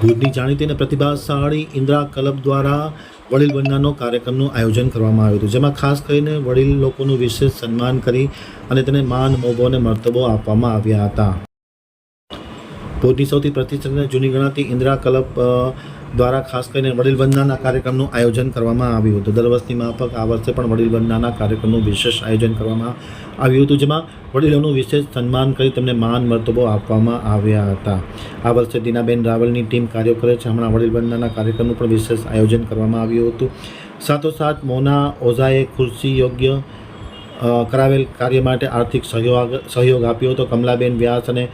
ભુજની જાણીતી અને પ્રતિભાશાળી ઇન્દ્રા ક્લબ દ્વારા વડીલ વંદનાનો કાર્યક્રમનું આયોજન કરવામાં આવ્યું હતું, જેમાં ખાસ કરીને વડીલ લોકોનું વિશેષ સન્માન કરી અને તેને માન, મોભો અને મર્તબો આપવામાં આવ્યા હતા. ભુજની સૌથી પ્રતિષ્ઠિત જૂની ગણાતી ઇન્દ્રા ક્લબ દ્વારા ખાસ કરીને વડીલ વંદનાના કાર્યક્રમનું આયોજન કરવામાં આવ્યું હતું. દર વર્ષની માફક આ વર્ષે પણ વડીલ વંદનાના કાર્યક્રમનું વિશેષ આયોજન કરવામાં આવ્યું હતું, જેમાં વડીલોનું વિશેષ સન્માન કરી તેમને માન મર્તબો આપવામાં આવ્યા હતા. આ વર્ષે દીનાબેન રાવલની ટીમ કાર્યો કરે છે. હમણાં વડીલ વંદનાના કાર્યક્રમનું પણ વિશેષ આયોજન કરવામાં આવ્યું હતું. સાથોસાથ મોના ઓઝાએ ખુરશી યોગ્ય કરાવેલ કાર્ય માટે આર્થિક સહયોગ સહયોગ આપ્યો હતો. કમલાબેન વ્યાસ અને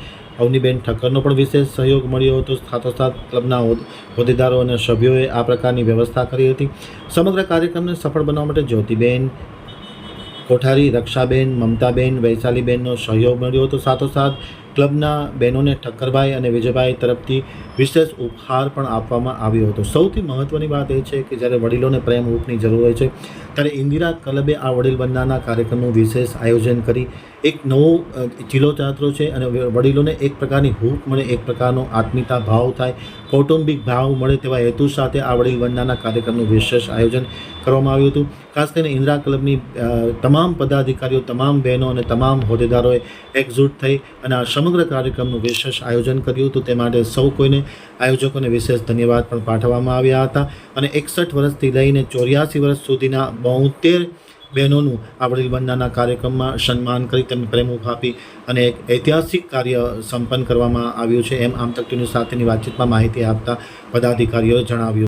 અવનીબેન ઠક્કરનો પણ વિશેષ સહયોગ મળ્યો હતો. સાથોસાથ ક્લબના હોદ- હોદ્દેદારો અને સભ્યોએ આ પ્રકારની વ્યવસ્થા કરી હતી. સમગ્ર કાર્યક્રમને સફળ બનાવવા માટે જ્યોતિબેન કોઠારી, રક્ષાબેન, મમતાબેન, વૈશાલીબેનનો સહયોગ મળ્યો હતો. સાથોસાથ ક્લબના બહેનોને ઠક્કરભાઈ અને વિજયભાઈ તરફથી વિશેષ ઉપહાર પણ આપવામાં આવ્યો હતો. સૌથી મહત્ત્વની વાત એ છે કે જ્યારે વડીલોને પ્રેમ હૂંફની જરૂર હોય છે, ત્યારે ઇન્દિરા ક્લબે આ વડીલ બંધાના કાર્યક્રમનું વિશેષ આયોજન કરી એક નવો ચીલોચાત્રો ચીલો ચાતરો છે અને વડીલોને એક પ્રકારની હૂંફ મળે, એક પ્રકારનો આત્મીયતા ભાવ થાય, કૌટુંબિક ભાવ મળે તેવા હેતુ સાથે આ વડીલ વંદનાના કાર્યક્રમનું વિશેષ આયોજન કરવામાં આવ્યું હતું. ખાસ કરીને ઇન્દિરા ક્લબની તમામ પદાધિકારીઓ, તમામ બહેનો અને તમામ હોદ્દેદારોએ એકજૂટ થઈ અને આ સમગ્ર કાર્યક્રમનું વિશેષ આયોજન કર્યું હતું. તે માટે સૌ કોઈને આયોજકોને વિશેષ ધન્યવાદ પણ પાઠવવામાં આવ્યા હતા અને એકસઠ વર્ષથી લઈને ચોર્યાસી વર્ષ સુધીના બોતેર બહેનોનું આ બંનાના કાર્યક્રમમાં સન્માન કરી તેમને પ્રેમુખ આપી અને એક ઐતિહાસિક કાર્ય સંપન્ન કરવામાં આવ્યું છે. એમ આમ તક સાથેની વાતચીતમાં માહિતી આપતા પદાધિકારીઓએ જણાવ્યું